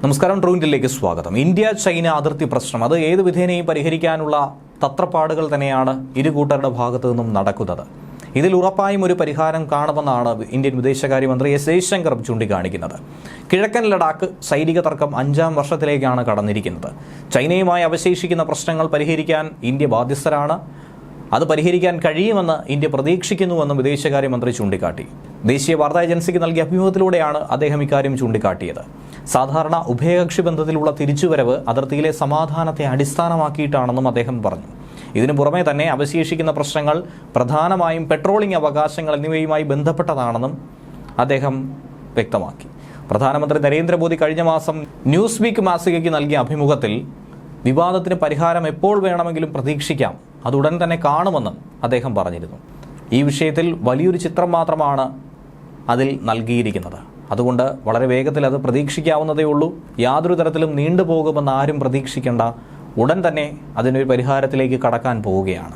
നമസ്കാരം ട്രൂവിന്റിലേക്ക് സ്വാഗതം. India China അതിർത്തി പ്രശ്നം. അത് ഏത് വിധേനയും പരിഹരിക്കാനുള്ള തത്രപ്പാടുകൾ തന്നെയാണ് ഇരു കൂട്ടരുടെ ഭാഗത്തു നിന്നും നടക്കുന്നത്. ഇതിൽ ഉറപ്പായും ഒരു പരിഹാരം കാണുമെന്നാണ് ഇന്ത്യൻ വിദേശകാര്യമന്ത്രി എസ് ജയശങ്കർ ചൂണ്ടിക്കാണിക്കുന്നത്. കിഴക്കൻ ലഡാക്ക് സൈനിക തർക്കം അഞ്ചാം വർഷത്തിലേക്കാണ് കടന്നിരിക്കുന്നത്. ചൈനയുമായി അവശേഷിക്കുന്ന പ്രശ്നങ്ങൾ പരിഹരിക്കാൻ ഇന്ത്യ ബാധ്യസ്ഥരാണ്. അത് പരിഹരിക്കാൻ കഴിയുമെന്ന് ഇന്ത്യ പ്രതീക്ഷിക്കുന്നുവെന്നും വിദേശകാര്യമന്ത്രി ചൂണ്ടിക്കാട്ടി. ദേശീയ വാർത്താ ഏജൻസിക്ക് നൽകിയ അഭിമുഖത്തിലൂടെയാണ് അദ്ദേഹം ഇക്കാര്യം ചൂണ്ടിക്കാട്ടിയത്. സാധാരണ ഉഭയകക്ഷി ബന്ധത്തിലുള്ള തിരിച്ചുവരവ് അതിർത്തിയിലെ സമാധാനത്തെ അടിസ്ഥാനമാക്കിയിട്ടാണെന്നും അദ്ദേഹം പറഞ്ഞു. ഇതിനു പുറമെ തന്നെ അവശേഷിക്കുന്ന പ്രശ്നങ്ങൾ പ്രധാനമായും പെട്രോളിംഗ് അവകാശങ്ങൾ എന്നിവയുമായി ബന്ധപ്പെട്ടതാണെന്നും അദ്ദേഹം വ്യക്തമാക്കി. പ്രധാനമന്ത്രി നരേന്ദ്രമോദി കഴിഞ്ഞ മാസം ന്യൂസ് വീക്ക് മാസികയ്ക്ക് നൽകിയ അഭിമുഖത്തിൽ വിവാദത്തിന് പരിഹാരം എപ്പോൾ വേണമെങ്കിലും പ്രതീക്ഷിക്കാം അതുടൻ തന്നെ കാണുമെന്നും അദ്ദേഹം പറഞ്ഞിരുന്നു. ഈ വിഷയത്തിൽ വലിയൊരു ചിത്രം മാത്രമാണ് അതിൽ നൽകിയിരിക്കുന്നത്. അതുകൊണ്ട് വളരെ വേഗത്തിൽ അത് പ്രതീക്ഷിക്കാവുന്നതേ ഉള്ളൂ. യാതൊരു തരത്തിലും നീണ്ടുപോകുമെന്ന് ആരും പ്രതീക്ഷിക്കേണ്ട. ഉടൻ തന്നെ അതിനൊരു പരിഹാരത്തിലേക്ക് കടക്കാൻ പോവുകയാണ്.